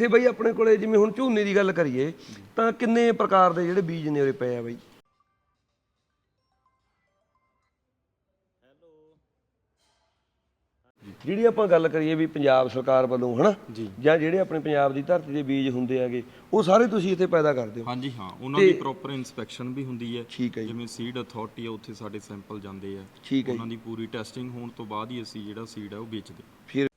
ਤੇ ਬਈ ਆਪਣੇ ਕੋਲੇ ਜਿਵੇਂ ਹੁਣ ਝੋਨੇ ਦੀ ਗੱਲ ਕਰੀਏ ਤਾਂ ਕਿੰਨੇ ਪ੍ਰਕਾਰ ਦੇ ਜਿਹੜੇ ਬੀਜ ਨੇ ਉਰੇ ਪਏ ਆ ਬਈ? ਜਿਹੜੀ ਆਪਾਂ ਗੱਲ ਕਰੀਏ ਵੀ ਪੰਜਾਬ ਸਰਕਾਰ ਵੱਲੋਂ ਹਨਾ? ਜੀ। ਜਿਹੜੇ ਆਪਣੇ ਪੰਜਾਬ ਦੀ ਧਰਤੀ ਦੇ ਬੀਜ ਹੁੰਦੇ ਹੈਗੇ ਉਹ ਸਾਰੇ ਤੁਸੀਂ ਇੱਥੇ ਪੈਦਾ ਕਰਦੇ ਹੋ? ਹਾਂਜੀ ਹਾਂ। ਉਹਨਾਂ ਦੀ ਪ੍ਰੋਪਰ ਇਨਸਪੈਕਸ਼ਨ ਵੀ ਹੁੰਦੀ ਹੈ। ਜਿਵੇਂ ਸੀਡ ਅਥਾਰਟੀ ਹੈ ਉੱਥੇ ਸਾਡੇ ਸੈਂਪਲ ਜਾਂਦੇ ਆ। ਠੀਕ ਹੈ ਜੀ। ਉਹਨਾਂ ਦੀ ਪੂਰੀ ਟੈਸਟਿੰਗ ਹੋਣ ਤੋਂ ਬਾਅਦ ਹੀ ਅਸੀਂ ਜਿਹੜਾ ਸੀਡ ਹੈ ਉਹ ਵੇਚਦੇ ਫਿਰ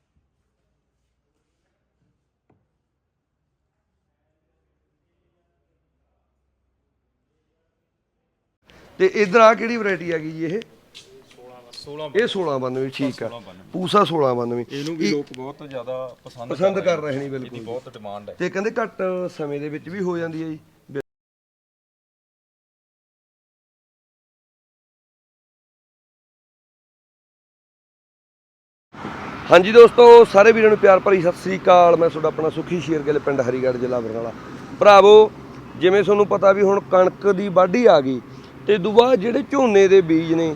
ਤੇ ਇਧਰ ਆ ਕਿਹੜੀ ਵੈਰਾਈਟੀ ਹੈਗੀ ਜੀ ਇਹ? 16 ਇਹ 1692 ਠੀਕ ਆ। ਪੂਸਾ 1692 ਇਹਨੂੰ ਵੀ ਲੋਕ ਬਹੁਤ ਜ਼ਿਆਦਾ ਪਸੰਦ ਪਸੰਦ ਕਰ ਰਹੇ ਨੇ ਇਹਦੀ ਬਿਲਕੁਲ ਬਹੁਤ ਡਿਮਾਂਡ ਹੈ। ਤੇ ਕਹਿੰਦੇ ਘੱਟ ਸਮੇਂ ਦੇ ਵਿੱਚ ਵੀ ਹੋ ਜਾਂਦੀ ਹੈ ਜੀ। ਹਾਂਜੀ ਦੋਸਤੋ ਸਾਰੇ ਵੀਰਾਂ ਨੂੰ ਪਿਆਰ ਭਰੀ ਸਤਿ ਸ੍ਰੀ ਅਕਾਲ। ਮੈਂ ਤੁਹਾਡਾ ਆਪਣਾ ਸੁਖੀ ਸ਼ੇਰਗਿੱਲ ਪਿੰਡ ਹਰੀਗੜ੍ਹ ਜ਼ਿਲ੍ਹਾ ਬਰਨਾਲਾ। ਭਰਾਵੋ ਜਿਵੇਂ ਤੁਹਾਨੂੰ ਪਤਾ ਵੀ ਹੁਣ ਕਣਕ ਦੀ ਵਾਢੀ ਆ ਗਈ ਤੇ ਦੁਬਾਰਾ ਜਿਹੜੇ ਝੋਨੇ ਦੇ ਬੀਜ ਨੇ,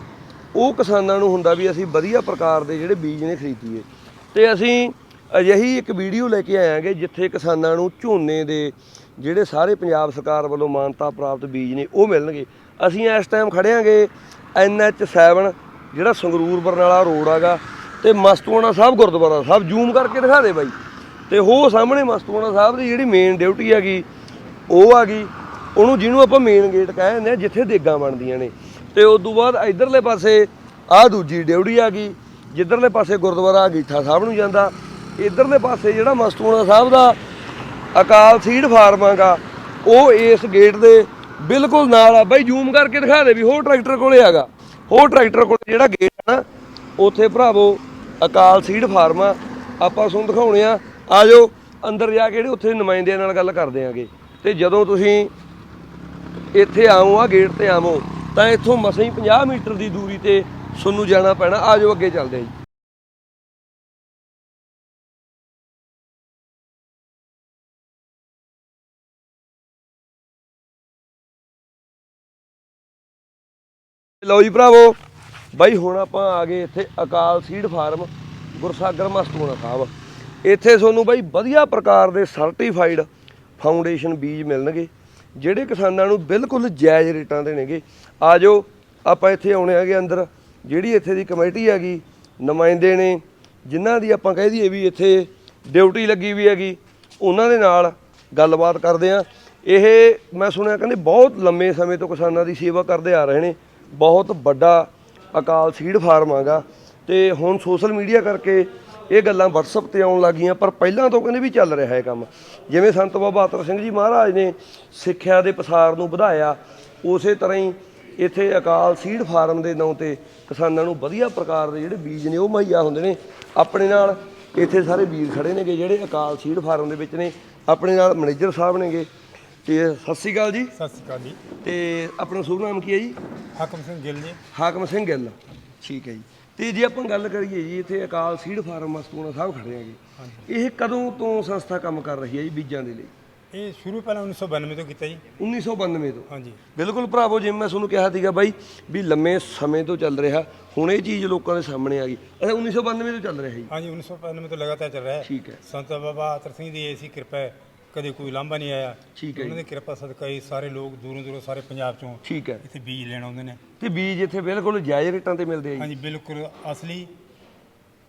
ਉਹ ਕਿਸਾਨਾਂ ਨੂੰ ਹੁੰਦਾ ਵੀ ਅਸੀਂ ਵਧੀਆ ਪ੍ਰਕਾਰ ਦੇ ਜਿਹੜੇ ਬੀਜ ਨੇ ਖਰੀਦੀਏ। ਤੇ ਅਸੀਂ ਅਜਿਹੀ ਇੱਕ ਵੀਡੀਓ ਲੈ ਕੇ ਆਇਆਂਗੇ ਜਿੱਥੇ ਕਿਸਾਨਾਂ ਨੂੰ ਝੋਨੇ ਦੇ ਜਿਹੜੇ ਸਾਰੇ ਪੰਜਾਬ ਸਰਕਾਰ ਵੱਲੋਂ ਮਾਨਤਾ ਪ੍ਰਾਪਤ ਬੀਜ ਨੇ, ਉਹ ਮਿਲਣਗੇ। ਅਸੀਂ ਇਸ ਟਾਈਮ ਖੜਿਆਂਗੇ NH7 ਜਿਹੜਾ ਸੰਗਰੂਰ ਬਰਨਾਲਾ ਰੋਡ ਹੈਗਾ, ਤੇ ਮਸਤੂਆਣਾ ਸਾਹਿਬ ਗੁਰਦੁਆਰਾ ਸਾਹਿਬ। ਜ਼ੂਮ ਕਰਕੇ ਦਿਖਾ ਦੇ ਬਾਈ। ਤੇ ਉਹ ਸਾਹਮਣੇ ਮਸਤੂਆਣਾ ਸਾਹਿਬ ਦੀ ਜਿਹੜੀ ਮੇਨ ਡਿਊਟੀ ਹੈਗੀ, ਉਹ ਆ ਗਈ। ਉਹਨੂੰ ਜਿਹਨੂੰ ਆਪਾਂ ਮੇਨ ਗੇਟ ਕਹਿ ਦਿੰਦੇ ਆ, ਜਿੱਥੇ ਦੇਗਾਂ ਬਣਦੀਆਂ ਨੇ। ਤੇ ਉਸ ਤੋਂ ਬਾਅਦ ਇਧਰਲੇ ਪਾਸੇ ਆਹ ਦੂਜੀ ਡਿਊੜੀ ਆ ਗਈ, ਜਿੱਧਰਲੇ ਪਾਸੇ ਗੁਰਦੁਆਰਾ ਗੀਠਾ ਸਾਹਿਬ ਨੂੰ ਜਾਂਦਾ। ਇਧਰਲੇ ਪਾਸੇ ਜਿਹੜਾ ਮਸਤੂਣਾ ਸਾਹਿਬ ਦਾ ਅਕਾਲ ਸੀਡ ਫਾਰਮਾਂਗਾ ਉਹ ਇਸ ਗੇਟ ਦੇ ਬਿਲਕੁਲ ਨਾਲ ਆ। ਬਾਈ ਜ਼ੂਮ ਕਰਕੇ ਦਿਖਾ ਦੇ ਵੀ ਹੋਰ ਟਰੈਕਟਰ ਕੋਲੇ ਹੈਗਾ ਹੋਰ ਟਰੈਕਟਰ ਕੋਲੇ ਜਿਹੜਾ ਗੇਟ ਆ ਨਾ, ਉੱਥੇ ਭਰਾਵੋ ਅਕਾਲ ਸੀਡ ਫਾਰਮ ਆ। ਆਪਾਂ ਤੁਹਾਨੂੰ ਦਿਖਾਉਣੇ ਆ। ਆਜੋ ਅੰਦਰ ਜਾ ਕੇ ਜਿਹੜੇ ਉੱਥੇ ਨੁਮਾਇੰਦਿਆਂ ਨਾਲ ਗੱਲ ਕਰਦੇ ਆਂਗੇ। ਤੇ ਜਦੋਂ ਤੁਸੀਂ ਇੱਥੇ ਆਓ ਆ ਗੇਟ ਤੇ ਆਵੋ। ਤਾਂ ਇੱਥੋਂ ਮਸਾਂ ਹੀ 50 ਮੀਟਰ ਦੀ ਦੂਰੀ ਤੇ ਤੁਹਾਨੂੰ ਜਾਣਾ ਪੈਣਾ। ਆਜੋ ਅੱਗੇ ਚੱਲਦੇ ਆ ਜੀ। ਲਓ ਜੀ ਭਰਾਵੋ, ਬਾਈ ਹੁਣ ਆਪਾਂ ਆ ਗਏ ਇੱਥੇ ਅਕਾਲ ਸੀਡ ਫਾਰਮ ਗੁਰਸਾਗਰ ਮਸਤੂਣਾ ਸਾਹਿਬ। ਇੱਥੇ ਤੁਹਾਨੂੰ ਬਾਈ ਵਧੀਆ ਪ੍ਰਕਾਰ ਦੇ ਸਰਟੀਫਾਈਡ ਫਾਊਂਡੇਸ਼ਨ ਬੀਜ ਮਿਲਣਗੇ। ਜਿਹੜੇ ਕਿਸਾਨਾਂ ਨੂੰ ਬਿਲਕੁਲ ਜਾਇਜ਼ ਰੇਟਾਂ ਦੇ ਨੇਗੇ ਆਜੋ ਆਪਾਂ ਇੱਥੇ ਆਉਣੇ ਆਗੇ ਅੰਦਰ, ਜਿਹੜੀ ਇੱਥੇ ਦੀ ਕਮੇਟੀ ਹੈਗੀ, ਨੁਮਾਇੰਦੇ ਨੇ, ਜਿਨ੍ਹਾਂ ਦੀ ਆਪਾਂ ਕਹਿ ਦਈਏ ਵੀ ਇੱਥੇ ਡਿਊਟੀ ਲੱਗੀ ਵੀ ਹੈਗੀ, ਉਹਨਾਂ ਦੇ ਨਾਲ ਗੱਲਬਾਤ ਕਰਦੇ ਆ ਇਹ ਮੈਂ ਸੁਣਿਆ ਕਹਿੰਦੇ ਬਹੁਤ ਲੰਮੇ ਸਮੇਂ ਤੋਂ ਕਿਸਾਨਾਂ ਦੀ ਸੇਵਾ ਕਰਦੇ ਆ ਰਹੇ ਨੇ, ਬਹੁਤ ਵੱਡਾ ਅਕਾਲ ਸੀਡ ਫਾਰਮ ਆਗਾ ਤੇ ਹੁਣ ਸੋਸ਼ਲ ਮੀਡੀਆ ਕਰਕੇ ਇਹ ਗੱਲਾਂ WhatsApp ਤੇ ਆਉਣ ਲੱਗੀਆਂ ਪਰ ਪਹਿਲਾਂ ਤੋਂ ਕਹਿੰਦੇ ਵੀ ਚੱਲ ਰਿਹਾ ਹੈ ਕੰਮ। ਜਿਵੇਂ ਸੰਤ ਬਾਬਾ ਅਤਰ ਸਿੰਘ ਜੀ ਮਹਾਰਾਜ ਨੇ ਸਿੱਖਿਆ ਦੇ ਪਸਾਰ ਨੂੰ ਵਧਾਇਆ ਉਸੇ ਤਰ੍ਹਾਂ ਹੀ ਇੱਥੇ ਅਕਾਲ ਸੀਡ ਫਾਰਮ ਦੇ ਨਾਂ ਤੇ ਕਿਸਾਨਾਂ ਨੂੰ ਵਧੀਆ ਪ੍ਰਕਾਰ ਦੇ ਜਿਹੜੇ ਬੀਜ ਨੇ ਉਹ ਮੁਹੱਈਆ ਹੁੰਦੇ ਨੇ। ਆਪਣੇ ਨਾਲ ਇੱਥੇ ਸਾਰੇ ਵੀਰ ਖੜੇ ਨੇਗੇ ਜਿਹੜੇ ਅਕਾਲ ਸੀਡ ਫਾਰਮ ਦੇ ਵਿੱਚ ਨੇ। ਆਪਣੇ ਨਾਲ ਮੈਨੇਜਰ ਸਾਹਿਬ ਨੇਗੇ। ਤੇ ਸਤਿ ਸ਼੍ਰੀ ਅਕਾਲ ਜੀ। ਸਤਿ ਸ਼੍ਰੀ ਅਕਾਲ ਜੀ। ਤੇ ਆਪਣਾ ਸ਼ੁਭ ਨਾਮ ਕੀ ਹੈ ਜੀ? ਹਾਕਮ ਸਿੰਘ ਗਿੱਲ ਜੀ। ਹਾਕਮ ਸਿੰਘ ਗਿੱਲ। ਠੀਕ ਹੈ ਜੀ। ਤੇ ਜੇ ਆਪਾਂ ਗੱਲ ਕਰੀਏ ਜੀ ਇੱਥੇ ਅਕਾਲ ਸੀਡ ਫਾਰਮ ਮਸਤੂਣਾ ਸਾਹਿਬ ਖੜੇ ਹੈਗੇ ਇਹ ਕਦੋਂ ਤੋਂ ਸੰਸਥਾ ਕੰਮ ਕਰ ਰਹੀ ਹੈ ਜੀ ਬੀਜਾਂ ਦੇ ਲਈ? ਇਹ ਸ਼ੁਰੂ ਪਹਿਲਾਂ 1992 ਤੋਂ ਕੀਤਾ ਜੀ। 1992 ਤੋਂ? ਹਾਂਜੀ। ਬਿਲਕੁਲ ਭਰਾਵੋ ਜਿਵੇਂ ਮੈਂ ਤੁਹਾਨੂੰ ਕਿਹਾ ਸੀਗਾ ਬਾਈ ਵੀ ਲੰਮੇ ਸਮੇਂ ਤੋਂ ਚੱਲ ਰਿਹਾ ਹੁਣ ਇਹ ਚੀਜ਼ ਲੋਕਾਂ ਦੇ ਸਾਹਮਣੇ ਆ ਗਈ। ਅੱਛਾ 1992 ਤੋਂ ਚੱਲ ਰਿਹਾ ਜੀ। ਹਾਂਜੀ 1995 ਤੋਂ ਲਗਾਤਾਰ ਚੱਲ ਰਿਹਾ ਹੈ। ਠੀਕ ਹੈ। ਸੰਤ ਬਾਬਾ ਅਤਰ ਸਿੰਘ ਦੀ ਐਸੀ ਕਿਰਪਾ ਹੈ। ਕਦੇ ਕੋਈ ਲਾਂਭਾ ਨਹੀਂ ਆਇਆ। ਠੀਕ ਹੈ ਉਹਨਾਂ ਦੀ ਕਿਰਪਾ ਸਦਕਾ ਹੀ ਸਾਰੇ ਲੋਕ ਦੂਰੋਂ ਦੂਰੋਂ ਸਾਰੇ ਪੰਜਾਬ ਚੋਂ ਠੀਕ ਹੈ। ਇੱਥੇ ਬੀਜ ਲੈਣ ਆਉਂਦੇ ਨੇ। ਤੇ ਬੀਜ ਇੱਥੇ ਬਿਲਕੁਲ ਜਾਇਜ਼ ਰੇਟਾਂ ਤੇ ਮਿਲਦੇ ਆ ਜੀ। ਹਾਂਜੀ ਬਿਲਕੁਲ ਅਸਲੀ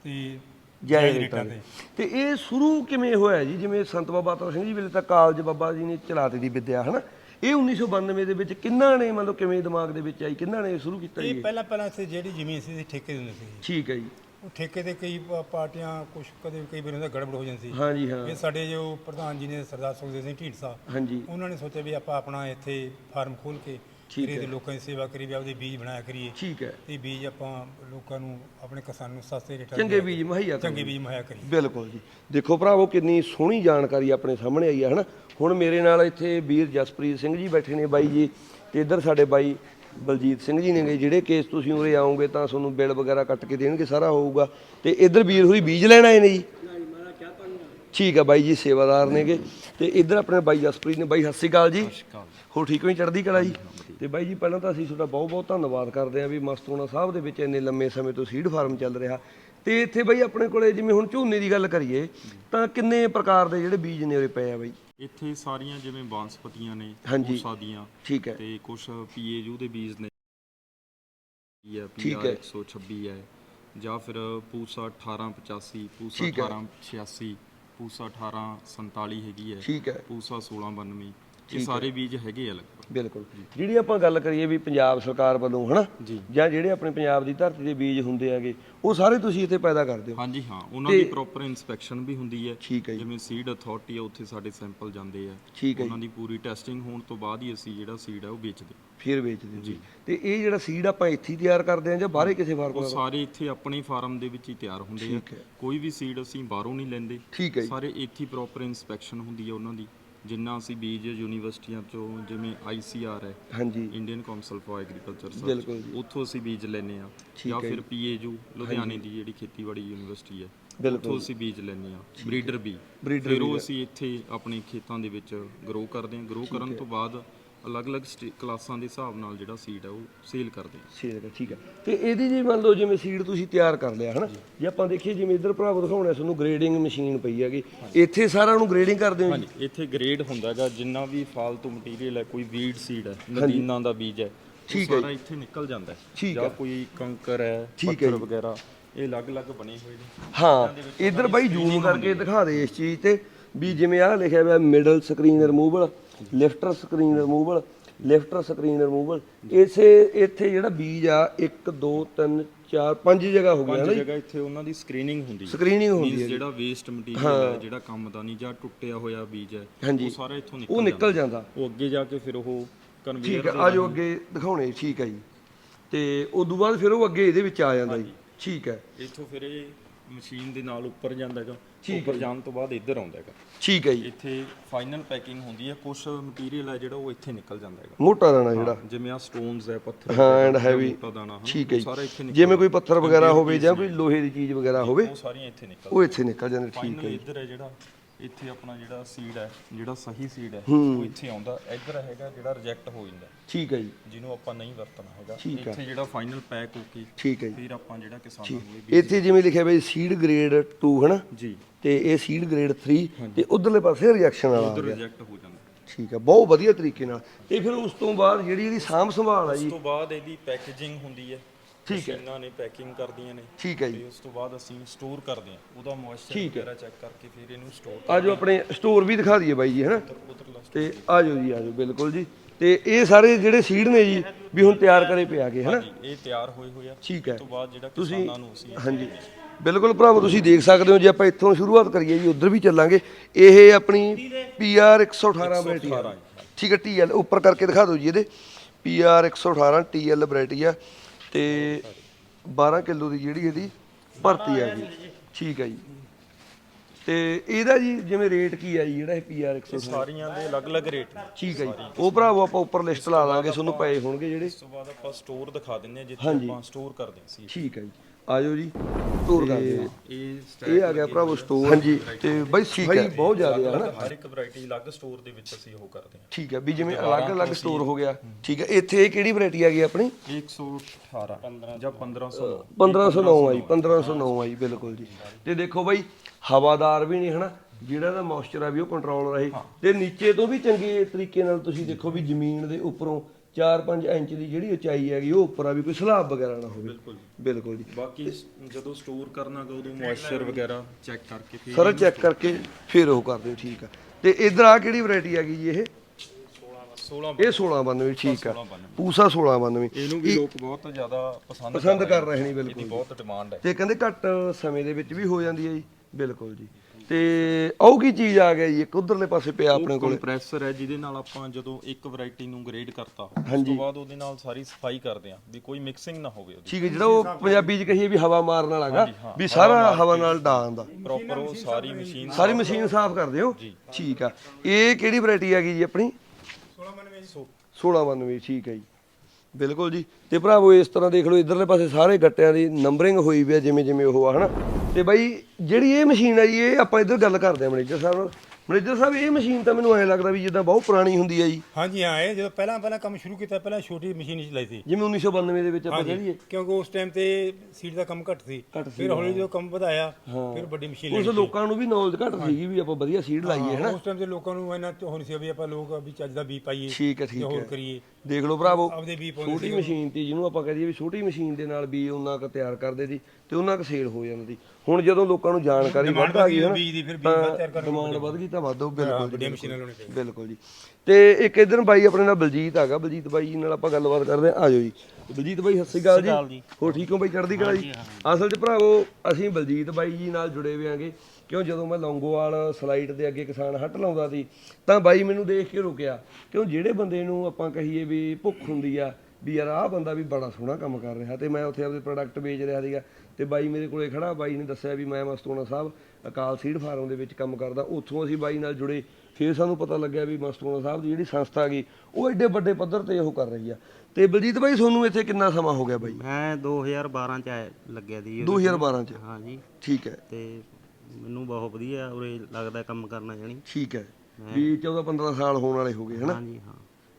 ਤੇ ਜਾਇਜ਼ ਰੇਟਾਂ ਤੇ। ਤੇ। ਇਹ ਸ਼ੁਰੂ ਕਿਵੇਂ ਹੋਇਆ ਜੀ? ਜਿਵੇਂ ਸੰਤ ਬਾਬਾ ਅਤਰ ਸਿੰਘ ਜੀ ਵੇਲੇ ਤਾਂ ਕਾਲਜ ਬਾਬਾ ਜੀ ਨੇ ਚਲਾਤੀ ਦੀ ਵਿਦਿਆ ਹਨਾ? ਇਹ 1992 ਦੇ ਵਿੱਚ ਕਿੰਨਾ ਨੇ ਮਤਲਬ ਕਿਵੇਂ ਦਿਮਾਗ ਦੇ ਵਿੱਚ ਆਈ? ਕਿੰਨਾ ਨੇ ਸ਼ੁਰੂ ਕੀਤਾ ਜੀ ਇਹ ਪਹਿਲਾਂ ਪਹਿਲਾਂ ਇੱਥੇ ਜਿਹੜੀ ਜ਼ਮੀਨ ਸੀ ਠੇਕੇ ਦਿੰਦੇ ਸੀ। ਠੀਕ ਹੈ ਜੀ। ਉਹ ਠੇਕੇ ਤੇ ਕਈ ਪ- ਪਾਰਟੀਆਂ ਕੁਝ ਕਦੇ ਕਈ ਵਾਰ ਹੁੰਦਾ ਗੜਬੜ ਹੋ ਜਾਂਦੀ ਸੀ। ਹਾਂਜੀ ਹਾਂ। ਇਹ ਸਾਡੇ ਜੋ ਪ੍ਰਧਾਨ ਜੀ ਨੇ ਸਰਦਾਰ ਸੁਖਦੇਵ ਸਿੰਘ ਢੀਂਡਸਾ ਹਾਂਜੀ। ਉਹਨਾਂ ਨੇ ਸੋਚਿਆ ਵੀ ਆਪਾਂ ਆਪਣਾ ਇੱਥੇ ਫਾਰਮ ਖੋਲ ਕੇ ਠੀਕ ਇਹਦੇ ਲੋਕਾਂ ਦੀ ਸੇਵਾ ਕਰੀਏ ਵੀ ਆਪਦੇ ਬੀਜ ਬਣਾਇਆ ਕਰੀਏ। ਠੀਕ ਹੈ। ਤੇ ਬੀਜ ਆਪਾਂ ਲੋਕਾਂ ਨੂੰ ਆਪਣੇ ਕਿਸਾਨ ਨੂੰ ਸਸਤੇ ਰੇਟਾਂ ਚੰਗੇ ਤੇ ਬੀਜ ਮੁਹੱਈਆ ਕਰੋ। ਚੰਗੇ ਬੀਜ ਮੁਹੱਈਆ ਕਰੀਏ। ਬਿਲਕੁਲ ਜੀ। ਦੇਖੋ ਭਰਾਵੋ ਕਿੰਨੀ ਸੋਹਣੀ ਜਾਣਕਾਰੀ ਆਪਣੇ ਸਾਹਮਣੇ ਆਈ ਹੈ ਹਨਾ? ਹੁਣ ਮੇਰੇ ਨਾਲ ਇੱਥੇ ਵੀਰ ਜਸਪ੍ਰੀਤ ਸਿੰਘ ਜੀ ਬੈਠੇ ਨੇ ਬਾਈ ਜੀ ਤੇ ਇੱਧਰ ਸਾਡੇ ਬਾਈ ਬਲਜੀਤ ਸਿੰਘ ਜੀ ਨੇਗੇ ਜਿਹੜੇ ਕੇਸ ਤੁਸੀਂ ਉਰੇ ਆਓਗੇ ਤਾਂ ਤੁਹਾਨੂੰ ਬਿੱਲ ਵਗੈਰਾ ਕੱਟ ਕੇ ਦੇਣਗੇ ਸਾਰਾ ਹੋਊਗਾ। ਤੇ ਇੱਧਰ ਵੀਰ ਹੋਰੀ ਬੀਜ ਲੈਣ ਆਏ ਨੇ ਜੀ? ਠੀਕ ਆ ਬਾਈ ਜੀ ਸੇਵਾਦਾਰ ਨੇਗੇ। ਤੇ ਇੱਧਰ ਆਪਣੇ ਬਾਈ ਜਸਪ੍ਰੀਤ ਨੇ। ਬਾਈ ਸਤਿ ਸ਼੍ਰੀ ਅਕਾਲ ਜੀ। ਹੋ ਠੀਕ ਹੋ ਚੜ੍ਹਦੀ ਕਲਾ ਜੀ? ਤੇ ਬਾਈ ਜੀ ਪਹਿਲਾਂ ਤਾਂ ਅਸੀਂ ਤੁਹਾਡਾ ਬਹੁਤ ਬਹੁਤ ਧੰਨਵਾਦ ਕਰਦੇ ਹਾਂ ਵੀ ਮਸਤੂਣਾ ਸਾਹਿਬ ਦੇ ਵਿੱਚ ਇੰਨੇ ਲੰਮੇ ਸਮੇਂ ਤੋਂ ਸੀਡ ਫਾਰਮ ਚੱਲ ਰਿਹਾ। ਤੇ ਇੱਥੇ ਬਾਈ ਆਪਣੇ ਕੋਲੇ ਜਿਵੇਂ ਹੁਣ ਝੋਨੇ ਦੀ ਗੱਲ ਕਰੀਏ ਤਾਂ ਕਿੰਨੇ ਪ੍ਰਕਾਰ ਦੇ ਜਿਹੜੇ ਬੀਜ ਨੇ ਉਰੇ ਪਏ ਆ ਬਾਈ? ਇੱਥੇ ਸਾਰੀਆਂ ਜਿਵੇਂ ਬਾਂਸਪਤੀਆਂ ਨੇ ਹਾਂਜੀ। ਪੂਸਾ ਦੀਆਂ ਠੀਕ ਹੈ ਤੇ ਕੁਝ ਪੀਏਯੂ ਦੇ ਬੀਜ ਨੇ ਇਹ ਠੀਕ ਹੈ। 126 ਹੈ ਜਾਂ ਫਿਰ ਪੂਸਾ 1885 ਪੂਸਾ ਠੀਕ ਹੈ। 1886 ਪੂਸਾ 1847 ਹੈਗੀ ਹੈ ਠੀਕ ਹੈ ਪੂਸਾ 1692 ਠੀਕ ਇਹ ਸਾਰੇ ਬੀਜ ਹੈਗੇ ਆ ਲਗਭਗ। ਬਿਲਕੁਲ। ਜਿਹੜੀ ਆਪਾਂ ਗੱਲ ਕਰੀਏ ਵੀ ਪੰਜਾਬ ਸਰਕਾਰ ਵੱਲੋਂ ਹਨਾ? ਜੀ। ਜਿਹੜੇ ਆਪਣੇ ਪੰਜਾਬ ਦੀ ਧਰਤੀ ਦੇ ਬੀਜ ਹੁੰਦੇ ਹੈਗੇ ਉਹ ਸਾਰੇ ਤੁਸੀਂ ਇੱਥੇ ਪੈਦਾ ਕਰਦੇ ਹੋ? ਹਾਂਜੀ ਹਾਂ। ਉਹਨਾਂ ਦੀ ਪ੍ਰੋਪਰ ਇਨਸਪੈਕਸ਼ਨ ਵੀ ਹੁੰਦੀ ਹੈ। ਜਿਵੇਂ ਸੀਡ ਅਥਾਰਟੀ ਆ ਉੱਥੇ ਸਾਡੇ ਸੈਂਪਲ ਜਾਂਦੇ ਆ। ਉਹਨਾਂ ਦੀ ਪੂਰੀ ਟੈਸਟਿੰਗ ਹੋਣ ਤੋਂ ਬਾਅਦ ਹੀ ਅਸੀਂ ਜਿਹੜਾ ਸੀਡ ਆ ਉਹ ਵੇਚਦੇ ਫਿਰ ਵੇਚਦੇ ਜੀ। ਤੇ ਇਹ ਜਿਹੜਾ ਸੀਡ ਆਪਾਂ ਇੱਥੇ ਹੀ ਤਿਆਰ ਕਰਦੇ ਹਾਂ ਜਾਂ ਬਾਹਰੇ ਕਿਸੇ ਫਾਰਮ ਉਹ ਸਾਰੇ ਇੱਥੇ ਆਪਣੇ ਫਾਰਮ ਦੇ ਵਿੱਚ ਹੀ ਤਿਆਰ ਹੁੰਦੇ ਆ। ਕੋਈ ਵੀ ਸੀਡ ਅਸੀਂ ਬਾਹਰੋਂ ਨਹੀਂ ਲੈਂਦੇ। ਸਾਰੇ ਇੱਥੇ ਪ੍ਰੋਪਰ ਇਨਸਪੈਕਸ਼ਨ ਹੁੰਦੀ ਹੈ ਉਹਨਾਂ ਦੀ। ਜਿੰਨਾ ਅਸੀਂ ਬੀਜ ਯੂਨੀਵਰਸਿਟੀਆਂ ਚੋਂ ਜਿਵੇਂ ਆਈਸੀਆਰ ਹੈ ਹਾਂਜੀ। ਇੰਡੀਅਨ ਕਾਉਂਸਲ ਫਾਰ ਐਗਰੀਕਲਚਰ ਬਿਲਕੁਲ ਜੀ। ਉੱਥੋਂ ਅਸੀਂ ਬੀਜ ਲੈਨੇ ਆ ਠੀਕ ਜਾਂ ਹੈ ਫਿਰ ਪੀਏਯੂ ਲੁਧਿਆਣੇ ਦੀ ਜਿਹੜੀ ਖੇਤੀਬਾੜੀ ਯੂਨੀਵਰਸਿਟੀ ਹੈ ਬਿਲਕੁਲ ਉੱਥੋਂ ਅਸੀਂ ਬੀਜ ਲੈਨੇ ਆ ਬਰੀਡਰ ਬੀ। Breeder ਫਿਰ ਉਹ ਅਸੀਂ ਇੱਥੇ ਆਪਣੇ ਖੇਤਾਂ ਦੇ ਵਿੱਚ ਗਰੋ ਕਰਦੇ ਹਾਂ। ਗਰੋ ਕਰਨ ਤੋਂ ਬਾਅਦ ਅਲੱਗ-ਅਲੱਗ ਸਟੇ- ਕਲਾਸਾਂ ਦੇ ਹਿਸਾਬ ਨਾਲ ਜਿਹੜਾ ਸੀਡ ਹੈ ਉਹ ਸੇਲ ਕਰਦੇ ਹਾਂ ਠੀਕ ਹੈ ਠੀਕ ਹੈ ਤੇ ਇਹਦੀ ਜੀ ਮੰਨ ਲਓ ਜਿਵੇਂ ਸੀਡ ਤੁਸੀਂ ਤਿਆਰ ਕਰ ਲਿਆ ਹਨਾ? ਜੇ ਆਪਾਂ ਦੇਖੀਏ ਜਿਵੇਂ ਇੱਧਰ ਭਰਾਵੋ ਦਿਖਾਉਣਾ ਤੁਹਾਨੂੰ ਗ੍ਰੇਡਿੰਗ ਮਸ਼ੀਨ ਪਈ ਹੈਗੀ। ਇੱਥੇ ਸਾਰਾ ਨੂੰ ਗ੍ਰੇਡਿੰਗ ਕਰਦੇ ਹੋ ਜੀ? ਹਾਂਜੀ ਇੱਥੇ ਗ੍ਰੇਡ ਹੁੰਦਾ ਹੈਗਾ ਜਿੰਨਾ ਵੀ ਫਾਲਤੂ ਮਟੀਰੀਅਲ ਹੈ ਕੋਈ ਵੀਡ ਸੀਡ ਹੈ ਨਦੀਨਾਂ ਦਾ ਬੀਜ ਹੈ ਉਹ ਠੀਕ ਹੈ ਸਾਰਾ ਇੱਥੇ ਨਿਕਲ ਜਾਂਦਾ ਹੈ। ਠੀਕ ਜਾਂ ਕੋਈ ਕੰਕਰ ਹੈ ਠੀਕ ਹੈ ਪੱਥਰ ਜੀ। ਵਗੈਰਾ ਇਹ ਅਲੱਗ-ਅਲੱਗ ਬਣੇ ਹੋਏ ਨੇ। ਹਾਂ ਇੱਧਰ ਬਾਈ ਜ਼ੂਮ ਕਰਕੇ ਦਿਖਾ ਦੇ ਇਸ ਚੀਜ਼ ਤੇ ਵੀ ਜਿਵੇਂ ਆਹ ਲਿਖਿਆ ਹੋਇਆ middle screen removal lifter screen removal lifter screen removal ਇਸੇ ਇੱਥੇ ਜਿਹੜਾ ਬੀਜ ਆ 1 2 3 4 5 ਜਗ੍ਹਾ ਹੋ ਗਿਆ ਪੰਜ ਨਾ ਜੀ। ਜਗ੍ਹਾ ਇੱਥੇ ਉਹਨਾਂ ਦੀ ਸਕਰੀਨਿੰਗ ਹੁੰਦੀ ਹੈ। ਸਕਰੀਨਿੰਗ ਹੁੰਦੀ ਹੈ ਜਿਹੜਾ ਵੇਸਟ ਮਟੀਰੀਅਲ ਹੈ ਜਿਹੜਾ ਕੰਮ ਦਾ ਨਹੀਂ ਜਾਂ ਟੁੱਟਿਆ ਹੋਇਆ ਬੀਜ ਹੈ ਹਾਂਜੀ। ਉਹ ਸਾਰਾ ਇੱਥੋਂ ਉਹ ਨਿਕਲ ਨਿਕਲ ਜਾਂਦਾ। ਉਹ ਅੱਗੇ ਜਾ ਕੇ ਫਿਰ ਉਹ ਠੀਕ ਕਨਵੇਅਰ ਹੈ ਆਜੋ ਅੱਗੇ ਦਿਖਾਉਣੇ ਠੀਕ ਹੈ ਜੀ। ਤੇ ਉਦੋਂ ਬਾਅਦ ਫਿਰ ਉਹ ਅੱਗੇ ਇਹਦੇ ਵਿੱਚ ਆ ਜਾਂਦਾ ਜੀ। ਠੀਕ ਹੈ ਇੱਥੋਂ ਫਿਰ ਇਹ ਮਸ਼ੀਨ ਦੇ ਨਾਲ ਉੱਪਰ ਜਾਂਦਾ ਹੈਗਾ ਠੀਕ ਉੱਪਰ ਜਾਣ ਤੋਂ ਬਾਅਦ ਇੱਧਰ ਆਉਂਦਾ ਹੈਗਾ। ਠੀਕ ਹੈ ਜੀ। ਇੱਥੇ ਫਾਈਨਲ ਪੈਕਿੰਗ ਹੁੰਦੀ ਹੈ ਕੁਝ ਮਟੀਰੀਅਲ ਹੈ ਜਿਹੜਾ ਉਹ ਇੱਥੇ ਨਿਕਲ ਜਾਂਦਾ ਹੈਗਾ। ਮੋਟਾ ਦਾਣਾ ਜਿਹੜਾ। ਜਿਵੇਂ ਆ ਸਟੋਨਸ ਹੈ ਪੱਥਰ ਹਾਂ ਐਂਡ ਹੈਵੀ ਮੋਟਾ ਦਾਣਾ ਠੀਕ ਹੈ ਜੀ। ਇੱਥੇ ਨਿਕਲ ਜਿਵੇਂ ਕੋਈ ਪੱਥਰ ਵਗੈਰਾ ਹੋਵੇ ਜਾਂ ਕੋਈ ਲੋਹੇ ਦੀ ਚੀਜ਼ ਵਗੈਰਾ ਹੋਵੇ ਉਹ ਸਾਰੀਆਂ ਇੱਥੇ ਨਿਕਲ ਉਹ ਇੱਥੇ ਨਿਕਲ ਜਾਂਦੇ ਠੀਕ ਫਾਈਨਲ ਹੈ ਇੱਧਰ ਹੈ ਜਿਹੜਾ। ਇੱਥੇ ਆਪਣਾ ਜਿਹੜਾ ਸੀਡ ਹੈ ਜਿਹੜਾ ਸਹੀ ਸੀਡ ਹੈ ਉਹ ਇੱਥੇ ਆਉਂਦਾ ਇੱਧਰ ਹੈਗਾ ਜਿਹੜਾ ਰਿਜੈਕਟ ਹੋ ਜਾਂਦਾ। ਠੀਕ ਹੈ ਜੀ। ਜਿਹਨੂੰ ਆਪਾਂ ਨਹੀਂ ਵਰਤਣਾ ਹੈਗਾ। ਇੱਥੇ ਜਿਹੜਾ ਫਾਈਨਲ ਪੈਕ ਹੋ ਕੇ ਠੀਕ ਹੈ ਜੀ। ਫਿਰ ਆਪਾਂ ਜਿਹੜਾ ਕਿਸਾਨਾਂ ਨੂੰ ਇੱਥੇ ਜਿਵੇਂ ਲਿਖਿਆ ਬਈ ਸੀਡ ਗ੍ਰੇਡ 2 ਹਨਾ? ਜੀ। ਤੇ ਇਹ ਸੀਡ ਗ੍ਰੇਡ 3 ਤੇ ਉਧਰਲੇ ਪਾਸੇ ਰਿਐਕਸ਼ਨ ਵਾਲਾ ਉਧਰ ਰਿਜੈਕਟ ਹੋ ਜਾਂਦਾ। ਠੀਕ ਹੈ ਬਹੁਤ ਵਧੀਆ ਤਰੀਕੇ ਨਾਲ। ਤੇ ਫਿਰ ਉਸ ਤੋਂ ਬਾਅਦ ਜਿਹੜੀ ਇਹਦੀ ਸਾਂਭ ਸੰਭਾਲ ਆ ਉਸ ਜੀ ਤੋਂ ਬਾਅਦ ਇਹਦੀ ਪੈਕੇਜਿੰਗ ਹੁੰਦੀ ਹੈ। ਠੀਕ ਹੈ। ਮਸ਼ੀਨਾਂ ਨੇ ਪੈਕਿੰਗ ਕਰਦੀਆਂ ਨੇ। ਠੀਕ ਹੈ ਜੀ। ਤੇ ਉਸ ਤੋਂ ਬਾਅਦ ਅਸੀਂ ਸਟੋਰ ਕਰਦੇ ਹਾਂ। ਉਹਦਾ ਮੋਇਸਚਰ ਠੀਕ ਹੈ। ਵਗੈਰਾ ਚੈੱਕ ਕਰਕੇ ਫਿਰ ਇਹਨੂੰ ਸਟੋਰ ਆਜੋ ਆਪਣੇ ਸਟੋਰ ਵੀ ਦਿਖਾ ਦਈਏ ਬਾਈ ਜੀ ਹਨਾ ਤੇ ਆਜੋ ਜੀ ਆਜੋ ਬਿਲਕੁਲ ਜੀ। ਤੇ ਇਹ ਸਾਰੇ ਜਿਹੜੇ ਸੀਡ ਨੇ ਜੀ ਵੀ ਹੁਣ ਤਿਆਰ ਕਰੇ ਪਿਆ ਕੇ ਹਨਾ ਇਹ ਤਿਆਰ ਹੋਏ ਹੋਏ ਆ। ਠੀਕ ਹੈ। ਉਸ ਤੋਂ ਬਾਅਦ ਜਿਹੜਾ ਤੁਸੀਂ ਕਿਸਾਨਾਂ ਨੂੰ ਅਸੀਂ ਹਾਂਜੀ। ਬਿਲਕੁਲ ਭਰਾਵੋ ਤੁਸੀਂ ਦੇਖ ਸਕਦੇ ਹੋ ਜੇ ਆਪਾਂ ਇੱਥੋਂ ਸ਼ੁਰੂਆਤ ਕਰੀਏ ਜੀ ਉਧਰ ਵੀ ਚੱਲਾਂਗੇ। ਇਹ ਆਪਣੀ PR 118 ਵੈਰਾਈਟੀ ਆ। ਠੀਕ ਹੈ TL ਉੱਪਰ ਕਰਕੇ ਦਿਖਾ ਦਿਓ ਜੀ ਇਹਦੇ। PR 118 TL ਵੈਰਾਈਟੀ ਆ। ਤੇ 12 ਕਿਲੋ ਦੀ ਜਿਹੜੀ ਇਹਦੀ ਭਰਤੀ ਆ ਜੀ। ਠੀਕ ਹੈ ਜੀ। ਤੇ ਇਹਦਾ ਜੀ ਜਿਵੇਂ ਰੇਟ ਕੀ ਆ ਜੀ ਜਿਹੜਾ ਇਹ PR 118 ਸਾਰੀਆਂ ਦੇ ਅਲੱਗ-ਅਲੱਗ ਰੇਟ ਨੇ। ਠੀਕ ਹੈ ਜੀ। ਉਹ ਭਰਾਵੋ ਆਪਾਂ ਉੱਪਰ ਲਿਸਟ ਲਾ ਦਾਂਗੇ ਤੁਹਾਨੂੰ ਪਏ ਹੋਣਗੇ ਜਿਹੜੇ। ਉਸ ਤੋਂ ਬਾਅਦ ਆਪਾਂ ਸਟੋਰ ਦਿਖਾ ਦਿੰਨੇ ਆ ਜਿੱਥੇ ਆਪਾਂ ਸਟੋਰ ਕਰਦੇ ਸੀ। ਠੀਕ ਹੈ ਜੀ। ਆਜੋ ਜੀ। ਟੂਰ ਕਰਦੇ ਹਾਂ ਇਹ ਇਹ ਆ ਗਿਆ ਭਰਾਵੋ ਸਟੋਰ ਹਾਂਜੀ। ਤੇ ਬਾਈ ਸਫ਼ਾਈ ਬਹੁਤ ਜ਼ਿਆਦਾ ਹੈ ਹਰ ਇੱਕ ਵੈਰਾਈਟੀ ਅਲੱਗ ਸਟੋਰ ਦੇ ਵਿੱਚ ਅਸੀਂ ਉਹ ਕਰਦੇ ਹਾਂ ਠੀਕ ਹੈ ਵੀ ਜਿਵੇਂ ਅਲੱਗ-ਅਲੱਗ ਸਟੋਰ ਹੋ ਗਿਆ। ਠੀਕ ਹੈ ਇੱਥੇ ਇਹ ਕਿਹੜੀ ਵੈਰਾਈਟੀ ਆ ਗਈ ਆਪਣੀ 118 ਜਾਂ 1500 1509 ਆਈ 1509 ਆਈ ਬਿਲਕੁਲ ਜੀ। ਤੇ ਦੇਖੋ ਬਾਈ ਹਵਾਦਾਰ ਵੀ ਨਹੀਂ ਹਨਾ? ਜਿਹੜਾ ਇਹਦਾ ਮੋਇਸਚਰ ਆ ਵੀ ਉਹ ਕੰਟਰੋਲ ਰਹੇ। ਤੇ ਨੀਚੇ ਤੋਂ ਵੀ ਚੰਗੇ ਤਰੀਕੇ ਨਾਲ ਤੁਸੀਂ ਦੇਖੋ ਵੀ ਜ਼ਮੀਨ ਦੇ ਉੱਪਰੋਂ 4-5 ਇੰਚ ਦੀ ਜਿਹੜੀ ਉਚਾਈ ਹੈਗੀ ਉਹ ਉੱਪਰ ਆ ਵੀ ਕੋਈ ਸਲਾਬ ਵਗੈਰਾ ਨਾ ਹੋਵੇ। ਬਿਲਕੁਲ ਜੀ। ਬਾਕੀ ਜਦੋਂ ਸਟੋਰ ਕਰਨਾ ਗਾ ਉਦੋਂ ਮੋਇਸਚਰ ਵਗੈਰਾ ਚੈੱਕ ਕਰਕੇ ਫਿਰ ਸਾਰਾ ਚੈੱਕ ਕਰਕੇ ਫਿਰ ਉਹ ਕਰਦੇ ਠੀਕ ਆ। ਤੇ ਇਧਰ ਆ ਕਿਹੜੀ ਵੈਰਾਈਟੀ ਆ ਗਈ ਜੀ ਇਹ? 16 ਇਹ 1692 ਠੀਕ ਆ। ਪੂਸਾ 1692 ਇਹਨੂੰ ਵੀ ਲੋਕ ਬਹੁਤ ਜ਼ਿਆਦਾ ਪਸੰਦ ਪਸੰਦ ਕਰ ਰਹੇ ਨੇ ਬਿਲਕੁਲ ਬਹੁਤ ਡਿਮਾਂਡ ਹੈ। ਤੇ ਕਹਿੰਦੇ ਘੱਟ ਸਮੇਂ ਦੇ ਵਿੱਚ ਵੀ ਹੋ ਜਾਂਦੀ ਹੈ ਜੀ। ਬਿਲਕੁਲ ਜੀ। ਤੇ ਉਹ ਕੀ ਚੀਜ਼ ਆ ਗਿਆ ਜੀ ਇੱਕ ਉਧਰਲੇ ਪਾਸੇ ਪਿਆ ਆਪਣੇ ਕੋਲ। ਕੰਪਰੈਸਰ ਹੈ ਜਿਹਦੇ ਨਾਲ ਆਪਾਂ ਜਦੋਂ ਇੱਕ ਵੈਰਾਈਟੀ ਨੂੰ ਗ੍ਰੇਡ ਕਰਤਾ ਉਸ ਤੋਂ ਬਾਅਦ ਉਹਦੇ ਨਾਲ ਸਾਰੀ ਸਫ਼ਾਈ ਕਰਦੇ ਆ ਵੀ ਕੋਈ ਮਿਕਸਿੰਗ ਨਾ ਹੋਵੇ ਉਹਦੀ। ਠੀਕ ਹੈ ਜਿਹੜਾ ਉਹ ਪੰਜਾਬੀ ਚ ਕਹੀਏ ਵੀ ਹਵਾ ਮਾਰਨ ਵਾਲਾ ਹੈਗਾ ਵੀ ਸਾਰਾ ਹਵਾ ਨਾਲ ਡਾਂ ਦਾ। ਪ੍ਰੋਪਰ ਉਹ ਸਾਰੀ ਮਸ਼ੀਨ ਸਾਰੀ ਮਸ਼ੀਨ ਸਾਫ਼ ਕਰਦੇ ਹੋ? ਠੀਕ ਆ। ਇਹ ਕਿਹੜੀ ਵੈਰਾਈਟੀ ਆ ਗਈ ਜੀ। ਆਪਣੀ 1692 ਠੀਕ ਹੈ ਜੀ। ਬਿਲਕੁਲ ਜੀ। ਤੇ ਭਰਾਵੋ ਇਸ ਤਰ੍ਹਾਂ ਦੇਖ ਲਓ ਇਧਰਲੇ ਪਾਸੇ ਸਾਰੇ ਗੱਟਿਆਂ ਦੀ ਨੰਬਰਿੰਗ ਹੋਈ ਵੀ ਆ ਜਿਵੇਂ ਜਿਵੇਂ ਉਹ ਆ ਹਨਾ? ਤੇ ਬਾਈ ਜਿਹੜੀ ਇਹ ਮਸ਼ੀਨ ਆ ਜੀ ਇਹ ਆਪਾਂ ਇਧਰ ਗੱਲ ਕਰਦੇ ਆ ਮੈਨੇਜਰ ਸਾਹਿਬ ਨਾਲ। ਮਨੇਜਰ ਸਾਹਿਬ ਇਹ ਮਸ਼ੀਨ ਤਾਂ ਮੈਨੂੰ ਐ ਲੱਗਦਾ ਵੀ ਜਿੱਦਾਂ ਬਹੁਤ ਪੁਰਾਣੀ ਹੁੰਦੀ ਹੈ ਜੀ। ਹਾਂਜੀ ਹਾਂ ਇਹ ਜਦੋਂ ਪਹਿਲਾਂ ਪਹਿਲਾਂ ਕੰਮ ਸ਼ੁਰੂ ਕੀਤਾ ਪਹਿਲਾਂ ਛੋਟੀ ਮਸ਼ੀਨ ਚਲਾਈ ਸੀ। ਜਿਵੇਂ 1992 ਦੇ ਵਿੱਚ ਆਪਾਂ ਲਈਏ ਕਿਉਂਕਿ ਉਸ ਟਾਈਮ ਤੇ ਸੀਟ ਦਾ ਕੰਮ ਘੱਟ ਸੀ। ਘੱਟ ਸੀ, ਫਿਰ ਹੌਲੀ ਜਦੋਂ ਕੰਮ ਵਧਾਇਆ ਫਿਰ ਵੱਡੀ ਮਸ਼ੀਨ ਉਸ ਲੋਕਾਂ ਨੂੰ ਵੀ ਨੌਲੇਜ ਘੱਟ ਸੀਗੀ ਵੀ ਆਪਾਂ ਵਧੀਆ ਸੀਡ ਲਾਈਏ ਹਨਾ? ਉਸ ਟਾਈਮ ਤੇ ਲੋਕਾਂ ਨੂੰ ਇਹਨਾਂ ਤੋਂ ਨਹੀਂ ਸੀ ਵੀ ਆਪਾਂ ਲੋਕ ਵੀ ਚੱਜ ਦਾ ਬੀ ਪਾਈਏ ਠੀਕ ਹੈ ਤੇ ਠੀਕ ਹੋਰ ਹੈ। ਕਰੀਏ। ਦੇਖ ਲਓ ਭਰਾਵੋ ਆਪਦੇ ਬੀ ਪਾਉਂਦੇ ਛੋਟੀ ਮਸ਼ੀਨ ਤੇ ਜਿਹਨੂੰ ਆਪਾਂ ਕਹਦੇ ਵੀ ਛੋਟੀ ਮਸ਼ੀਨ ਦੇ ਨਾਲ ਬੀਜ ਉਹਨਾਂ ਕ ਤਿਆਰ ਕਰਦੇ ਸੀ ਤੇ ਉਹਨਾਂ ਕ ਸੇਲ ਹੋ ਜਾਂਦੀ। ਹੁਣ ਜਦੋਂ ਲੋਕਾਂ ਨੂੰ ਜਾਣਕਾਰੀ ਵੱਧ ਆ ਗਈ ਹੈ ਬੀਜ ਦੀ, ਫਿਰ ਬੀਜ ਤਾਂ ਵੱਧ ਤਿਆਰ ਕਰਨ ਡਿਮਾਂਡ ਵੱਧ ਗਈ ਤਾਂ ਵਾਧੋ ਬਿਲਕੁਲ ਜੀ, ਵੱਡੀਆਂ ਮਸ਼ੀਨਾਂ ਲਾਉਣੇ ਪਏ ਬਿਲਕੁਲ ਜੀ। ਤੇ ਇੱਕ ਇਧਰ ਬਾਈ ਆਪਣੇ ਨਾਲ ਬਲਜੀਤ ਹੈਗਾ ਬਲਜੀਤ ਬਾਈ ਜੀ ਨਾਲ ਆਪਾਂ ਗੱਲਬਾਤ ਕਰਦੇ ਹਾਂ। ਆਜੋ ਜੀ। ਬਲਜੀਤ ਬਾਈ ਸਤਿ ਸ਼੍ਰੀ ਅਕਾਲ ਜੀ। ਹੋ ਠੀਕ ਹੋ ਬਾਈ ਚੜ੍ਹਦੀ ਕਲਾ ਜੀ? ਅਸਲ 'ਚ ਭਰਾਵੋ ਅਸੀਂ ਬਲਜੀਤ ਬਾਈ ਜੀ ਨਾਲ ਜੁੜੇ ਹੋਏ ਆਂਗੇ ਕਿਉਂ ਜਦੋਂ ਮੈਂ ਲੌਂਗੋਵਾਲ ਸਲਾਈਡ ਦੇ ਅੱਗੇ ਕਿਸਾਨ ਹੱਟ ਲਾਉਂਦਾ ਸੀ ਤਾਂ ਬਾਈ ਮੈਨੂੰ ਦੇਖ ਕੇ ਰੁਕਿਆ ਕਿਉਂ ਜਿਹੜੇ ਬੰਦੇ ਨੂੰ ਆਪਾਂ ਕਹੀਏ ਵੀ ਭੁੱਖ ਹੁੰਦੀ ਆ ਵੀ ਯਾਰ ਆਹ ਬੰਦਾ ਵੀ ਬੜਾ ਸੋਹਣਾ ਕੰਮ ਕਰ ਰਿਹਾ ਤੇ ਮੈਂ ਉੱਥੇ ਆਪਦੇ ਪ੍ਰੋਡਕਟ ਵੇਚ ਰਿਹਾ ਸੀਗਾ ਤੇ ਬਾਈ ਮੇਰੇ ਕੋਲੇ ਖੜਾ ਬਾਈ ਨੇ ਦੱਸਿਆ ਵੀ ਮੈਂ ਮਸਤੂਣਾ ਸਾਹਿਬ ਅਕਾਲ ਸੀਡ ਫਾਰਮ ਦੇ ਵਿੱਚ ਕੰਮ ਕਰਦਾ ਉੱਥੋਂ ਅਸੀਂ ਬਾਈ ਨਾਲ ਜੁੜੇ ਫਿਰ ਸਾਨੂੰ ਪਤਾ ਲੱਗਿਆ ਵੀ ਮਸਤੂਣਾ ਸਾਹਿਬ ਦੀ ਜਿਹੜੀ ਸੰਸਥਾ ਹੈਗੀ ਉਹ ਐਡੇ ਵੱਡੇ ਪੱਧਰ ਤੇ ਉਹ ਕਰ ਰਹੀ ਆ। ਤੇ ਬਲਜੀਤ ਬਾਈ ਤੁਹਾਨੂੰ ਇੱਥੇ ਕਿੰਨਾ ਸਮਾਂ ਹੋ ਗਿਆ ਬਾਈ? ਮੈਂ 2012 ਚ ਆਇਆ- ਲੱਗਿਆ ਦੀ 2012 ਚ? ਹਾਂਜੀ। ਠੀਕ ਹੈ। ਤੇ ਮੈਨੂੰ ਬਹੁਤ ਵਧੀਆ ਉਰੇ ਲੱਗਦਾ ਕੰਮ ਕਰਨਾ ਜਾਣੀ। ਠੀਕ ਹੈ। ਵੀ 14 15 ਸਾਲ ਹੋਣ ਵਾਲੇ ਹੋ ਗਏ ਹਨਾ ਹਾਂਜੀ ਹਾਂ।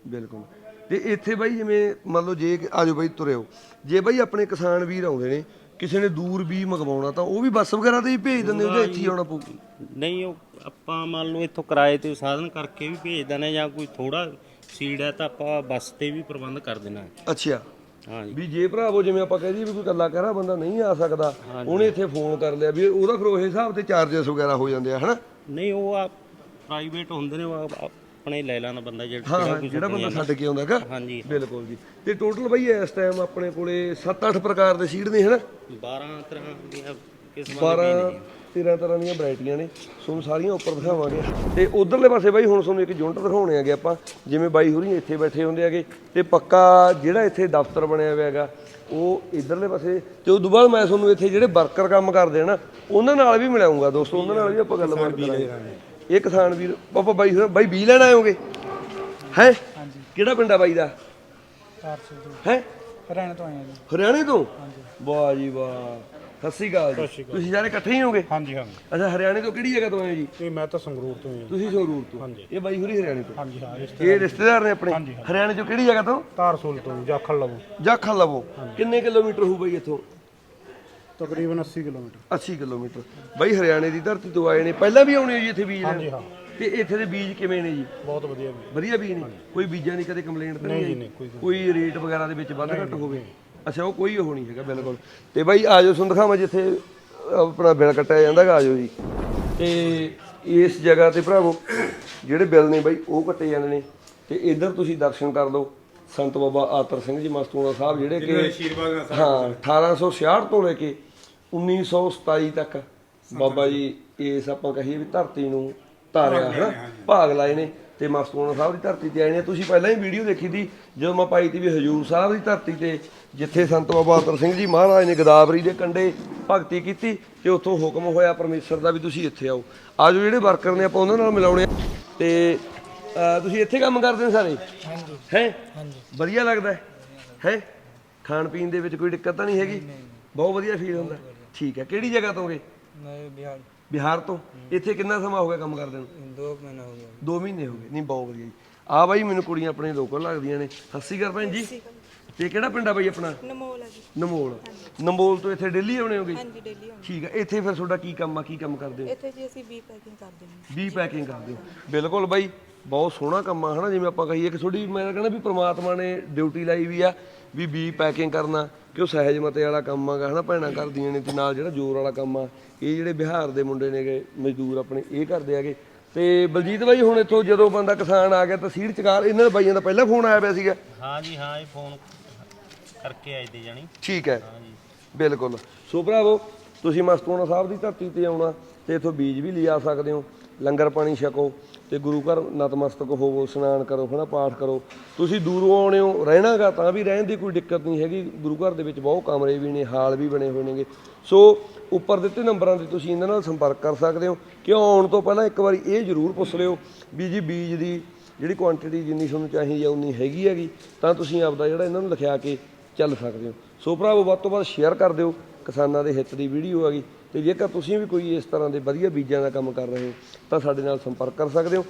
ਬਿਲਕੁਲ। ਤੇ ਇੱਥੇ ਬਾਈ ਜਿਵੇਂ ਮੰਨ ਲਓ ਜੇ ਆਜੋ ਬਾਈ ਤੁਰਿਓ। ਜੇ ਬਾਈ ਆਪਣੇ ਕਿਸਾਨ ਵੀਰ ਆਉਂਦੇ ਨੇ ਕਿਸੇ ਨੇ ਦੂਰ ਵੀ ਮੰਗਵਾਉਣਾ ਤਾਂ ਉਹ ਵੀ ਬੱਸ ਵਗੈਰਾ ਤੇ ਹੀ ਭੇਜ ਦਿੰਦੇ ਜਾਂ ਇੱਥੇ ਹੀ ਆਉਣਾ ਪਊ। ਨਹੀਂ ਉਹ ਆਪਾਂ ਮੰਨ ਲਓ ਇੱਥੋਂ ਕਿਰਾਏ ਤੇ ਸਾਧਨ ਕਰਕੇ ਵੀ ਭੇਜ ਦਿੰਦੇ ਜਾਂ ਕੋਈ ਥੋੜਾ ਸੀਡ ਹੈ ਤਾਂ ਆਪਾਂ ਬੱਸ ਤੇ ਵੀ ਪ੍ਰਬੰਧ ਕਰ ਦੇਣਾ ਅੱਛਾ। ਵੀ ਜੇ ਭਰਾਵੋ ਜਿਵੇਂ ਆਪਾਂ ਕਹਦੇ ਵੀ ਕੋਈ ਕੱਲਾ ਕਰਾ ਬੰਦਾ ਨਹੀਂ ਆ ਸਕਦਾ ਉਹਨੇ ਇੱਥੇ ਫੋਨ ਕਰ ਲਿਆ ਵੀ ਉਹਦਾ ਫਿਰ ਉਹ ਹਿਸਾਬ ਤੇ ਚਾਰजेस ਵਗੈਰਾ ਹੋ ਜਾਂਦੇ ਆ ਹਨਾ? ਨਹੀਂ ਉਹ ਆ ਪ੍ਰਾਈਵੇਟ ਹੁੰਦੇ ਨੇ ਉਹ ਆ- ਆਪਣੇ ਲੈ ਲੈਣਾ ਬੰਦਾ ਜਿਹੜਾ ਹਾਂ ਜਿਹੜਾ ਬੰਦਾ ਛੱਡ ਕੇ ਆਉਂਦਾ ਹੈਗਾ। ਹਾਂਜੀ। ਬਿਲਕੁਲ ਜੀ। ਤੇ ਟੋਟਲ ਬਾਈ ਇਸ ਟਾਈਮ ਆਪਣੇ ਕੋਲੇ 7-8 ਪ੍ਰਕਾਰ ਦੇ ਸੀਡ ਨੇ ਹਨਾ? 12 ਤਰ੍ਹਾਂ ਦੀਆਂ ਕਿਸਮਾਂ 12 13 ਤਰ੍ਹਾਂ ਦੀਆਂ ਵੈਰਾਈਟੀਆਂ ਨੇ ਤੁਹਾਨੂੰ ਸਾਰੀਆਂ ਉੱਪਰ ਦਿਖਾਵਾਂਗੇ। ਤੇ ਉਧਰਲੇ ਪਾਸੇ ਬਾਈ ਹੁਣ ਤੁਹਾਨੂੰ ਇੱਕ ਯੂਨਿਟ ਦਿਖਾਉਣੇ ਆਗੇ ਆਪਾਂ ਜਿਵੇਂ ਬਾਈ ਹੋਰੀ ਇੱਥੇ ਬੈਠੇ ਹੁੰਦੇ ਆਗੇ ਤੇ ਪੱਕਾ ਜਿਹੜਾ ਇੱਥੇ ਦਫ਼ਤਰ ਬਣਿਆ ਹੋਇਆ ਹੈਗਾ ਉਹ ਇਧਰਲੇ ਪਾਸੇ ਤੇ ਉਦੋਂ ਬਾਅਦ ਮੈਂ ਤੁਹਾਨੂੰ ਇੱਥੇ ਜਿਹੜੇ ਵਰਕਰ ਕੰਮ ਕਰਦੇ ਆ ਨਾ ਉਹਨਾਂ ਨਾਲ ਵੀ ਮਿਲਾਉਂਗਾ ਦੋਸਤੋ ਉਹਨਾਂ ਨਾਲ ਵੀ ਆਪਾਂ ਗੱਲਬਾਤ ਕਰਾਂਗੇ। ਇਹ ਕਿਸਾਨ ਵੀਰ ਪਾਪਾ ਬਾਈ ਹੋਰਾਂ- ਬਾਈ ਬੀ ਲੈਣ ਆਇਓਗੇ ਹੈ? ਕਿਹੜਾ ਪਿੰਡ ਆ ਬਾਈ ਦਾ? 400 ਹੈ? ਹਰਿਆਣਾ ਤੋਂ ਆਏ ਜੀ। ਹਰਿਆਣੇ ਤੋਂ? ਵਾਹ ਜੀ ਵਾਹ। ਸਤਿ ਸ਼੍ਰੀ ਅਕਾਲ ਜੀ। ਤੁਸੀਂ ਸਾਰੇ ਇਕੱਠੇ ਹੀ ਹੋਗੇ ਹਾਂਜੀ ਹਾਂ ਅੱਛਾ ਹਰਿਆਣੇ ਤੋਂ ਕਿਹੜੀ ਜਗ੍ਹਾ ਤੋਂ ਆਏ ਹੋ ਜੀ? ਇਹ ਮੈਂ ਤਾਂ ਸੰਗਰੂਰ ਤੋਂ ਹੀ ਤੁਸੀਂ ਸੰਗਰੂਰ ਤੋਂ? ਇਹ ਬਾਈ ਹੁਰੀ ਹਰਿਆਣੇ ਤੋਂ? ਹਾਂਜੀ ਹਾਂ ਇਸ ਇਹ ਰਿਸ਼ਤੇਦਾਰ ਨੇ ਆਪਣੇ? ਹਰਿਆਣੇ ਤੋਂ ਕਿਹੜੀ ਜਗ੍ਹਾ ਤੋਂ? ਤਾਰਸੂਲ ਤੋਂ ਜਾਖਲ ਲਵੋ। ਜਾਖਲ ਲਵੋ। ਕਿੰਨੇ ਕਿਲੋਮੀਟਰ ਹੋਊ ਬਾਈ ਇੱਥੋਂ? ਤਕਰੀਬਨ 80 ਕਿਲੋਮੀਟਰ। 80 ਕਿਲੋਮੀਟਰ। ਬਾਈ ਹਰਿਆਣੇ ਦੀ ਧਰਤੀ ਤੋਂ ਆਏ ਨੇ। ਪਹਿਲਾਂ ਵੀ ਆਉਣੇ ਹੋ ਜੀ ਇੱਥੇ ਬੀਜ ਲੈਣ? ਹਾਂਜੀ ਹਾਂ। ਤੇ ਇੱਥੇ ਦੇ ਬੀਜ ਕਿਵੇਂ ਨੇ ਜੀ? ਬਹੁਤ ਵਧੀਆ ਵੀ ਵਧੀਆ ਬੀਜ ਨੇ? ਕੋਈ ਬੀਜਾਂ ਦੀ ਕਦੇ ਕੰਪਲੇਂਟ ਤਾਂ ਨਹੀਂ ਜੀ, ਆਈ? ਨਹੀਂ, ਕੋਈ ਕੋਈ ਰੇਟ ਵਗੈਰਾ ਦੇ ਵਿੱਚ ਵੱਧ ਘੱਟ ਹੋਵੇ? ਅੱਛਾ ਉਹ ਕੋਈ ਉਹ ਨਹੀਂ ਹੈਗਾ ਬਿਲਕੁਲ। ਤੇ ਬਾਈ ਆਜੋ ਤੁਹਾਨੂੰ ਦਿਖਾਵਾਂ ਜਿੱਥੇ ਆਪਣਾ ਬਿੱਲ ਕੱਟਿਆ ਜਾਂਦਾ ਹੈਗਾ ਆਜੋ ਜੀ। ਤੇ ਇਸ ਜਗ੍ਹਾ ਤੇ ਭਰਾਵੋ ਜਿਹੜੇ ਬਿੱਲ ਨੇ ਬਾਈ ਉਹ ਕੱਟੇ ਜਾਂਦੇ ਨੇ। ਤੇ ਇੱਧਰ ਤੁਸੀਂ ਦਰਸ਼ਨ ਕਰ ਲਓ ਸੰਤ ਬਾਬਾ ਆਤਰ ਸਿੰਘ ਜੀ ਮਸਤੂਣਾ ਸਾਹਿਬ ਜਿਹੜੇ ਕਿ ਹਾਂ 1866 ਤੋਂ ਲੈ ਕੇ 1927 ਤੱਕ ਬਾਬਾ ਜੀ ਇਸ ਆਪਾਂ ਕਹੀਏ ਵੀ ਧਰਤੀ ਨੂੰ ਧਾਰਿਆ ਹੈ ਭਾਗ ਲਾਏ ਨੇ। ਤੇ ਮਸਤੂਆਣਾ ਸਾਹਿਬ ਦੀ ਧਰਤੀ ਤੇ ਆਏ ਨੇ। ਤੁਸੀਂ ਪਹਿਲਾਂ ਹੀ ਵੀਡੀਓ ਦੇਖੀ ਦੀ ਜਦੋਂ ਮੈਂ ਪਾਈ ਤੀ ਵੀ ਹਜੂਰ ਸਾਹਿਬ ਦੀ ਧਰਤੀ ਤੇ ਜਿੱਥੇ ਸੰਤ ਬਾਬਾ ਅਤਰ ਸਿੰਘ ਜੀ ਮਹਾਰਾਜ ਨੇ ਗਦਾਵਰੀ ਦੇ ਕੰਡੇ ਭਗਤੀ ਕੀਤੀ ਤੇ ਉੱਥੋਂ ਹੁਕਮ ਹੋਇਆ ਪਰਮੇਸ਼ਰ ਦਾ ਵੀ ਤੁਸੀਂ ਇੱਥੇ ਆਓ। ਆਜੋ ਜਿਹੜੇ ਵਰਕਰ ਨੇ ਆਪਾਂ ਉਹਨਾਂ ਨਾਲ ਮਿਲਾਉਣੇ ਤੇ ਤੁਸੀਂ ਇੱਥੇ ਕੰਮ ਕਰਦੇ ਨੇ ਸਾਰੇ? ਹਾਂਜੀ। ਹੈ? ਹਾਂਜੀ। ਵਧੀਆ ਲੱਗਦਾ? ਹੈ? ਹੈ ਖਾਣ ਪੀਣ ਦੇ ਵਿੱਚ ਕੋਈ ਦਿੱਕਤ ਤਾਂ ਨਹੀਂ ਹੈਗੀ? ਬਹੁਤ ਵਧੀਆ ਫੀਲ ਹੁੰਦਾ। ਠੀਕ ਹੈ। ਕਿਹੜੀ ਜਗ੍ਹਾ ਤੋਂ ਗਏ? ਮੈਂ ਬਿਹਾਰ। ਬਿਹਾਰ ਤੋਂ। ਇੱਥੇ ਕਿੰਨਾ ਸਮਾਂ ਹੋ ਗਿਆ ਕੰਮ ਕਰਦੇ ਨੂੰ? ਦੋ ਕੁ ਹੋ ਗਿਆ 2 ਮਹੀਨੇ ਹੋ ਗਏ। ਨਹੀਂ ਬਹੁਤ ਵਧੀਆ ਜੀ। ਆ ਬਾਈ ਮੈਨੂੰ ਕੁੜੀਆਂ ਆਪਣੇ ਲੋਕਲ ਲੱਗਦੀਆਂ ਨੇ। ਸਤਿ ਸ਼੍ਰੀ ਭੈਣ ਜੀ। ਤੇ ਕਿਹੜਾ ਪਿੰਡ ਆ ਬਾਈ ਆਪਣਾ? ਨਮੋਲ ਆ ਜੀ। ਨਮੋਲ। ਨਮੋਲ ਤੋਂ ਇੱਥੇ ਡੇਲੀ ਆਉਣੇ ਹੋਗੇ? ਹਾਂਜੀ ਡੇਲੀ ਆਉਂਦੇ ਠੀਕ ਆ। ਇੱਥੇ ਫਿਰ ਤੁਹਾਡਾ ਕੀ ਕੰਮ ਆ? ਕੀ ਕੰਮ ਕਰਦੇ ਹੋ? ਇੱਥੇ ਜੀ ਅਸੀਂ ਵੀ ਪੈਕਿੰਗ ਕਰਦੇ ਹਾਂ। ਵੀ ਪੈਕਿੰਗ ਕਰਦੇ ਹੋ। ਬਿਲਕੁਲ ਬਾਈ ਬਹੁਤ ਸੋਹਣਾ ਕੰਮ ਆ ਹਨਾ? ਜਿਵੇਂ ਆਪਾਂ ਕਹੀਏ ਕਿ ਤੁਹਾਡੀ ਮੈਂ ਕਹਿੰਦਾ ਵੀ ਪ੍ਰਮਾਤਮਾ ਨੇ ਡਿਊਟੀ ਲਾਈ ਵੀ ਆ। ਵੀ ਬੀ ਪੈਕਿੰਗ ਕਰਨਾ ਕਿ ਉਹ ਸਹਿਜ ਮਤੇ ਵਾਲਾ ਕੰਮ ਆਗਾ ਹਨਾ ਭੈਣਾਂ ਕਰਦੀਆਂ ਨੇ ਤੇ ਨਾਲ ਜਿਹੜਾ ਜ਼ੋਰ ਵਾਲਾ ਕੰਮ ਆ ਇਹ ਜਿਹੜੇ ਬਿਹਾਰ ਦੇ ਮੁੰਡੇ ਨੇਗੇ ਮਜ਼ਦੂਰ ਆਪਣੇ ਇਹ ਕਰਦੇ ਆਗੇ ਤੇ ਬਲਜੀਤ ਬਾਈ ਹੁਣ ਇੱਥੋਂ ਜਦੋਂ ਬੰਦਾ ਕਿਸਾਨ ਆ ਗਿਆ ਤਾਂ ਸੀਡ ਚਕਾਰ ਇਹਨਾਂ ਦੇ ਬਾਈਆਂ ਦਾ ਪਹਿਲਾਂ ਫੋਨ ਆਇਆ ਪਿਆ ਸੀਗਾ। ਹਾਂਜੀ ਹਾਂ ਇਹ ਫੋਨ ਕਰਕੇ ਆਏ ਤੇ ਜਾਣੀ। ਠੀਕ ਹੈ। ਬਿਲਕੁਲ। ਸੋ ਭਰਾਵੋ ਤੁਸੀਂ ਮਸਤੂਆਣਾ ਸਾਹਿਬ ਦੀ ਧਰਤੀ ਤੇ ਆਉਣਾ ਤੇ ਇਥੋਂ ਬੀਜ ਵੀ ਲਿਆ ਸਕਦੇ ਹੋ ਲੰਗਰ ਪਾਣੀ ਛਕੋ। ਤੇ ਗੁਰੂ ਘਰ ਨਤਮਸਤਕ ਹੋਵੋ, ਇਸ਼ਨਾਨ ਕਰੋ, ਹਨਾ, ਪਾਠ ਕਰੋ। ਤੁਸੀਂ ਦੂਰੋਂ ਆਉਣੇ ਹੋ ਰਹਿਣਾਗਾ ਤਾਂ ਵੀ, ਰਹਿਣ ਦੀ ਕੋਈ ਦਿੱਕਤ ਨਹੀਂ ਹੈਗੀ। ਗੁਰੂ ਘਰ ਦੇ ਵਿੱਚ ਬਹੁਤ ਕਮਰੇ ਵੀ ਨੇ, ਹਾਲ ਵੀ ਬਣੇ ਹੋਏ ਨੇਗੇ। ਸੋ ਉੱਪਰ ਦਿੱਤੇ ਨੰਬਰਾਂ ਤੇ ਤੁਸੀਂ ਇਹਨਾਂ ਨਾਲ ਸੰਪਰਕ ਕਰ ਸਕਦੇ ਹੋ। ਕਿਉਂ ਆਉਣ ਤੋਂ ਪਹਿਲਾਂ ਇੱਕ ਵਾਰੀ ਇਹ ਜ਼ਰੂਰ ਪੁੱਛ ਲਿਓ ਵੀ ਜੀ ਬੀਜ ਦੀ ਜਿਹੜੀ ਕੁਆਂਟੀਟੀ ਜਿੰਨੀ ਤੁਹਾਨੂੰ ਚਾਹੀਦੀ ਆ, ਉਨੀ ਹੈਗੀ ਹੈਗੀ, ਤਾਂ ਤੁਸੀਂ ਆਪਦਾ ਜਿਹੜਾ ਇਹਨਾਂ ਨੂੰ ਲਿਖਿਆ ਕੇ ਚੱਲ ਸਕਦੇ ਹੋ। ਸੋ ਭਰਾਵੋ, ਵੱਧ ਤੋਂ ਵੱਧ ਸ਼ੇਅਰ ਕਰ ਦਿਓ। ਕਿਸਾਨਾਂ ਦੇ ਹਿੱਤ ਦੀ ਵੀਡੀਓ ਆ ਗਈ ਤੇ ਜੇਕਰ ਤੁਸੀਂ ਵੀ ਕੋਈ ਇਸ ਤਰ੍ਹਾਂ ਦੇ ਵਧੀਆ ਬੀਜਾਂ ਦਾ ਕੰਮ ਕਰ ਰਹੇ ਹੋ ਤਾਂ ਸਾਡੇ ਨਾਲ ਸੰਪਰਕ ਕਰ ਸਕਦੇ ਹੋ।